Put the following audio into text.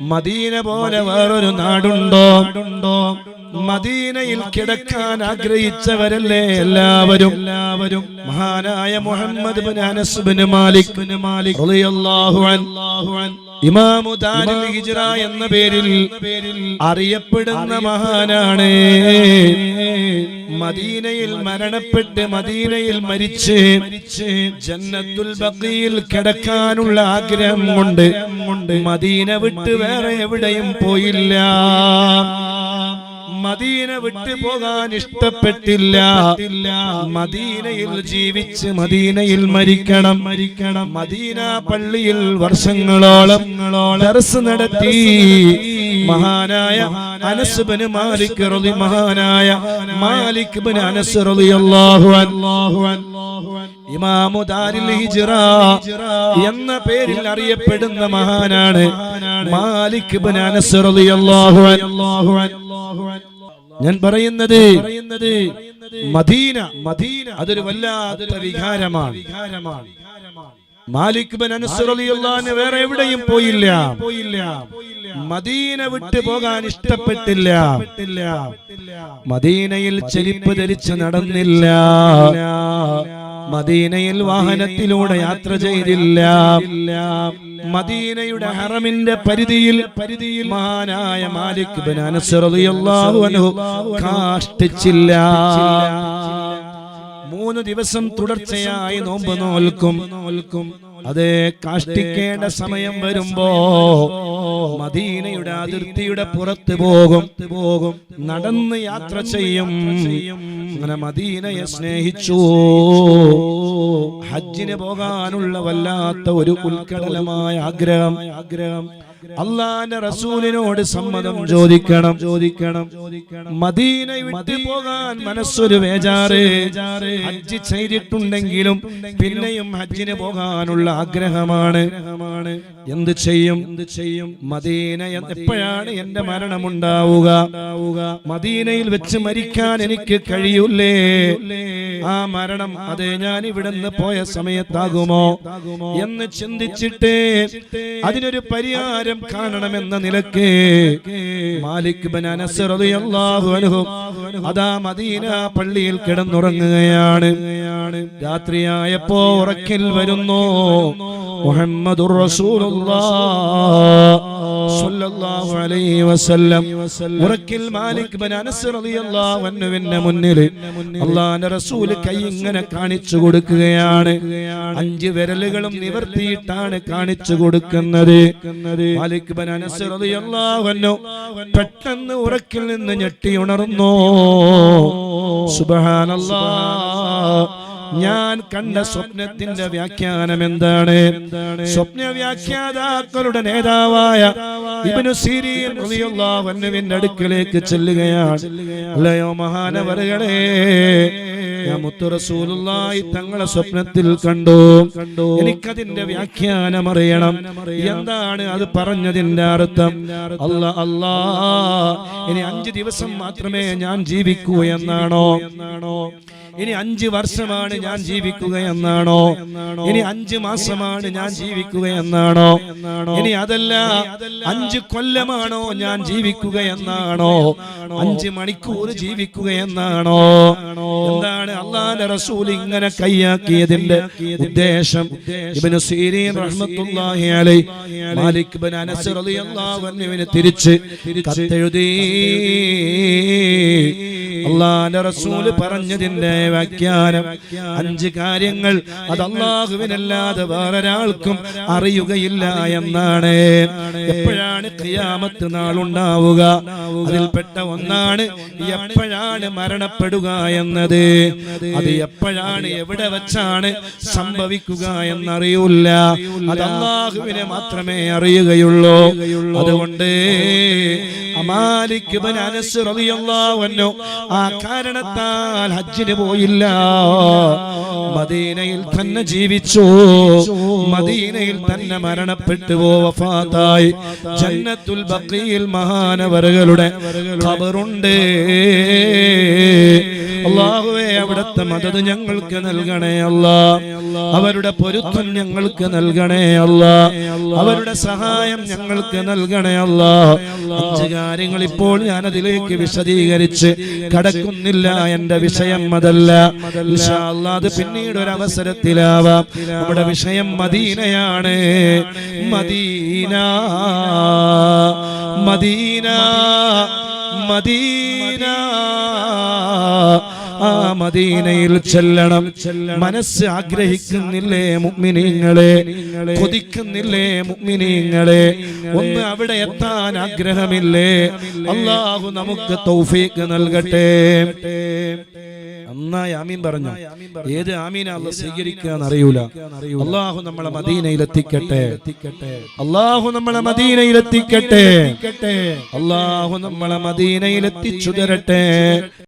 Medina പോലെ വേറൊരു നാടുണ്ടോ? മദീനയിൽ കിടക്കാൻ ആഗ്രഹിച്ചവരല്ലേ എല്ലാവരും? എല്ലാവരും? മഹാനായ Muhammad bin Anas bin Malik bin Malik റളിയല്ലാഹു അൻഹു. ഇമാമു ദാരിൽ ഹിജ്റ എന്ന പേരിൽ അറിയപ്പെടുന്ന മഹാനാണ്. മദീനയിൽ മരണപ്പെട്ട് മദീനയിൽ മരിച്ച് ജന്നത്തുൽ ബഖിയിൽ കിടക്കാനുള്ള ആഗ്രഹം കൊണ്ട് മദീന വിട്ട് വേറെ എവിടെയും പോയില്ല. മദീന വിട്ടു പോകാൻ ഇഷ്ടപ്പെട്ടില്ല. മദീനയിൽ ജീവിച്ച് മദീനയിൽ മരിക്കണം. മരിക്കണം. മദീന പള്ളിയിൽ വർഷങ്ങളോളം ദർസ് നടത്തി. മഹാനായ അനസ് ബിൻ മാലിക് റളി മഹാനായ മാലിക് ബിൻ അനസ് റളിയല്ലാഹു അൻഹു. ഇമാമു ദാരിൽ ഹിജ്റ എന്ന പേരിൽ അറിയപ്പെടുന്ന മഹാനാണ് മാലിക് ബിൻ അനസ് റളിയല്ലാഹു അൻഹു. ഞാൻ പറയുന്നത് മദീന മദീന അതൊരു വല്ലാത്ത വികാരമാണ്. വികാരമാണ്. മാലിക് ബിൻ അനസ് റളിയല്ലാഹു വേറെ എവിടെയും പോയില്ല. പോയില്ല. മദീന വിട്ടു പോകാൻ ഇഷ്ടപ്പെട്ടില്ല. മദീനയിൽ ചെരിപ്പ് ധരിച്ച് നടന്നില്ല. മദീനയിൽ വാഹനത്തിലൂടെ യാത്ര ചെയ്തില്ല. മദീനയുടെ ഹറമിന്റെ പരിധിയിൽ പരിധിയിൽ മഹാനായ മാലിക് ബിൻ അനസ് റളിയല്ലാഹു അൻഹു കാഷ്ടിച്ചില്ല. മൂന്ന് ദിവസം തുടർച്ചയായി നോമ്പ് നോൽക്കും. നോൽക്കും. അതെ കാഷ്ടിക്കേണ്ട സമയം വരുമ്പോ മദീനയുടെ അതിർത്തിയുടെ പുറത്ത് പോകും. പോകും. നടന്ന് യാത്ര ചെയ്യും. അങ്ങനെ മദീനയെ സ്നേഹിച്ചു. ഹജ്ജിന് പോകാനുള്ള വല്ലാത്ത ഒരു ഉത്കടലമായ ആഗ്രഹം. ആഗ്രഹം. അള്ളാന്റെ റസൂലിനോട് സമ്മതം ചോദിക്കണം. ചോദിക്കണം. മദീന വിട്ടു പോകാൻ മനസ്സൊരു വേജാറ്. ഹജ്ജ് ചെയ്തിട്ടുണ്ടെങ്കിലും പിന്നെയും ഹജ്ജിന് പോകാനുള്ള ആഗ്രഹമാണ്. എന്ത് ചെയ്യും? എന്ത് ചെയ്യും? മദീന എപ്പോഴാണ് എന്റെ മരണമുണ്ടാവുക? മദീനയിൽ വെച്ച് മരിക്കാൻ എനിക്ക് കഴിയൂലേ? ആ മരണം അതെ ഞാൻ ഇവിടുന്ന് പോയ സമയത്താകുമോ എന്ന് ചിന്തിച്ചിട്ട് അതിനൊരു പരിഹാരം കാണണമെന്ന നിലയ്ക്ക് മാലിക് അനസ് റളിയല്ലാഹു അൻഹു അതാ മദീന പള്ളിയിൽ കിടന്നുറങ്ങുകയാണ്. രാത്രിയായപ്പോ ഉറക്കിൽ വരുന്നു. മുഹമ്മദുർ റസൂലുള്ളാഹ്. സ്വല്ലല്ലാഹു അലൈഹി വസല്ലം. ഉറക്കിൽ മാലിക് ബിൻ അനസ് റളിയല്ലാഹു അൻഹുവിന്റെ മുന്നിൽ അള്ളാഹുവിന്റെ റസൂൽ കൈ ഇങ്ങനെ കാണിച്ചു കൊടുക്കുകയാണ്. അഞ്ച് വിരലുകളും നിവർത്തിയിട്ടാണ് കാണിച്ചു കൊടുക്കുന്നത്. മാലിക് ബിൻ അനസ് റളിയല്ലാഹു അൻഹു പെട്ടെന്ന് ഉറക്കിൽ നിന്ന് ഞെട്ടി ഉണർന്നു സുബ്ഹാനല്ലാഹ്. ഞാൻ കണ്ട സ്വപ്നത്തിന്റെ വ്യാഖ്യാനം എന്താണ്? സ്വപ്ന വ്യാഖ്യാതാക്കളുടെ നേതാവായ ഇബ്നു സീരീൻ റളിയല്ലാഹു അൻഹുവിന്റെ അടുക്കലേക്ക് ചെല്ലുകയാണ്. അല്ലയോ മഹാനവറുകളെ ഞാൻ മുത്തു റസൂലുള്ളാഹി തങ്ങളെ സ്വപ്നത്തിൽ കണ്ടു. കണ്ടു. എനിക്കതിന്റെ വ്യാഖ്യാനം അറിയണം എന്താണ് അത് പറഞ്ഞതിന്റെ അർത്ഥം? അല്ല അല്ലാ ഇനി അഞ്ച് ദിവസം മാത്രമേ ഞാൻ ജീവിക്കൂ എന്നാണോ? എന്നാണോ? ഇനി അഞ്ച് വർഷമാണ് ഞാൻ ജീവിക്കുക എന്നാണോ ഇനി അഞ്ച് മാസമാണ് ഞാൻ ജീവിക്കുക എന്നാണോ ഇനി അതല്ല അഞ്ച് കൊല്ലമാണോ ഞാൻ ജീവിക്കുക എന്നാണോ അഞ്ച് മണിക്കൂർ ജീവിക്കുക എന്നാണോ എന്താണ് അള്ളാന്റെ റസൂൽ ഇങ്ങനെ കൈയാക്കിയതിന്റെ ഉദ്ദേശം? ഇബ്നു സീരീൻ റഹ്മത്തുള്ളാഹി മാലിക് ഇബ്നു അനസ് റളിയല്ലാഹു അൻഹുവിനെ തിരിച്ച് കത്തെഴുതി. അള്ളാന്റെ റസൂൽ പറഞ്ഞതിന്റെ വ്യാഖ്യാനം. അഞ്ച് കാര്യങ്ങൾ അത് അള്ളാഹുവിനല്ലാതെ വേറൊരാൾക്കും അറിയുകയില്ല എന്നാണ്. എപ്പോഴാണ് ക്രിയാമത്ത് നാളുണ്ടാവുക അതിൽപ്പെട്ട ഒന്നാണ് എപ്പോഴാണ് മരണപ്പെടുക എന്നത്. അത് എപ്പോഴാണ് എവിടെ വെച്ചാണ് സംഭവിക്കുക എന്നറിയില്ല. അത് അള്ളാഹുവിനെ മാത്രമേ അറിയുകയുള്ളൂ. അതുകൊണ്ട് അമാലിക് ഇബ്നു ആ കാരണത്താൽ ഹജ്ജിന് പോയില്ല. മദീനയിൽ തന്നെ ജീവിച്ചു. മദീനയിൽ തന്നെ മരണപ്പെട്ടു വഫാത്തായി. ജന്നത്തുൽ ബഖീൽ മഹാനവറുകളുടെ ഖബറുണ്ട്. അല്ലാഹു അവിടുത്തെ മദത് ഞങ്ങൾക്ക് നൽകണേ അല്ല. അവരുടെ പൊരുത്തം ഞങ്ങൾക്ക് നൽകണേ അല്ല. അവരുടെ സഹായം ഞങ്ങൾക്ക് നൽകണേ അല്ല. അഞ്ച് കാര്യങ്ങൾ ഇപ്പോൾ ഞാൻ അതിലേക്ക് വിശദീകരിച്ച് കടക്കുന്നില്ല എന്റെ വിഷയം അതല്ല. അത് പിന്നീട് ഒരു അവസരത്തിലാവാം. നമ്മുടെ വിഷയം മദീനയാണ്. Medina Medina Medina. ആ മദീനയിൽ ചെല്ലണം. മനസ്സ് ആഗ്രഹിക്കുന്നില്ലേ മുഗ്മിനീങ്ങളെ? കൊതിക്കുന്നില്ലേ മുഗ്മിനീങ്ങളെ? ഒന്ന് അവിടെ എത്താൻ ആഗ്രഹമില്ലേ? അള്ളാഹു നമുക്ക് തൗഫീക്ക് നൽകട്ടെ. നന്നായി ആമീൻ പറഞ്ഞു? ഏത് ആമീന അല്ല സ്വീകരിക്കാന്ന് അറിയൂല അള്ളാഹു നമ്മളെ മദീനയിൽ എത്തിക്കട്ടെ. അള്ളാഹു നമ്മളെ മദീനയിൽ എത്തിക്കട്ടെ. അള്ളാഹു നമ്മളെ മദീനയിൽ എത്തിച്ചു തരട്ടെ